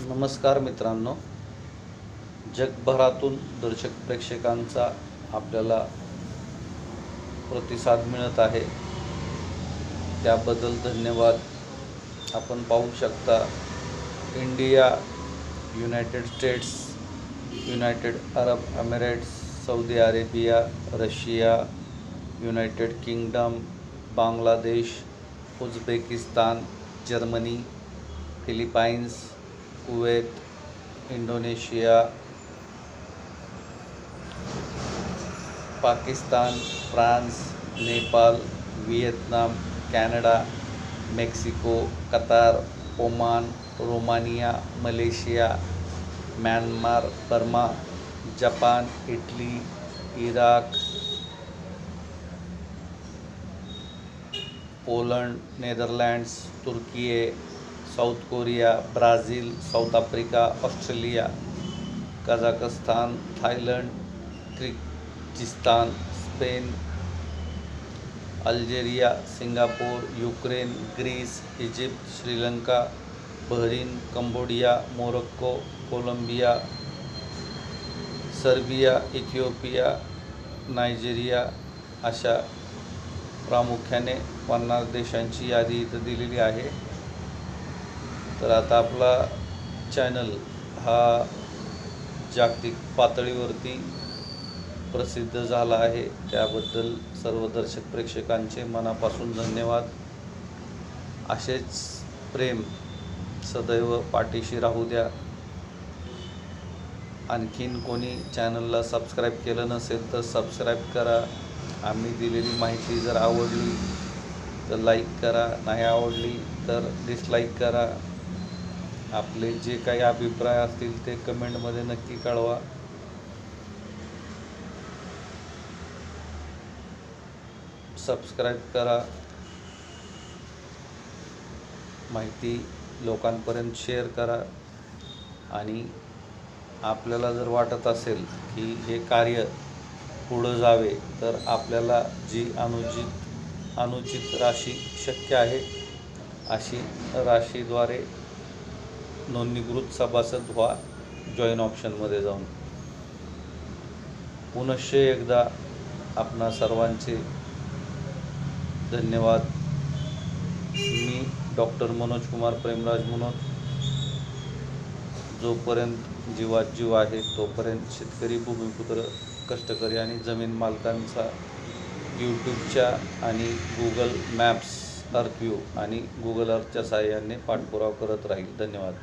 नमस्कार मित्रांनो. जगभरातून दर्शक प्रेक्षकांचा आपल्याला प्रतिसाद मिळत आहे. त्याबद्दल धन्यवाद. आपण पाहू शकता India United States United Arab Emirates Saudi Arabia Russia United Kingdom Bangladesh Uzbekistan Germany Philippines Kuwait Indonesia Pakistan France Nepal Vietnam Canada Mexico Qatar Oman Romania Malaysia Myanmar Burma Japan Italy Iraq Poland Netherlands Turkey South Korea Brazil South Africa Australia Kazakhstan Thailand Kyrgyzstan Spain Algeria Singapore Ukraine Greece Egypt Sri Lanka Bahrain Cambodia Morocco Colombia Serbia Ethiopia Nigeria अशा प्रामुख्याने पन्नास देशांची यादी इथं दिलेली आहे. तर आता आपला चॅनल हा जागतिक पातळीवरती प्रसिद्ध झाला आहे. त्याबद्दल सर्व दर्शक प्रेक्षकांचे मनापासून धन्यवाद. असेच प्रेम सदैव पाठीशी राहू द्या. आणखीन कोणी चॅनलला सबस्क्राईब केलं नसेल तर सबस्क्राईब करा. आम्ही दिलेली माहिती जर आवडली तर लाईक करा. नाही आवडली तर डिसलाईक करा. आपले जे काही अभिप्राय असतील ते कमेंटमध्ये नक्की कळवा. सबस्क्राईब करा. माहिती लोकांपर्यंत शेअर करा. आणि आपल्याला जर वाटत असेल की हे कार्य पुढं जावे तर आपल्याला जी अनुचित अनुचित राशी शक्य आहे अशी राशीद्वारे नोंदणीकृत सभासद व्हा जॉईन ऑप्शनमध्ये जाऊन. पुनश्च एकदा आपणा सर्वांचे धन्यवाद. मी डॉक्टर मनोज कुमार प्रेमराज मनोज. जोपर्यंत जीवात जीव आहे तोपर्यंत शेतकरी भूमिपुत्र कष्टकरी आणि जमीन मालकांचा यूट्यूबच्या आणि गुगल मॅप्स अर्थव्ह्यू आणि गुगल अर्थच्या साहाय्याने पाठपुरावा करत राहील. धन्यवाद.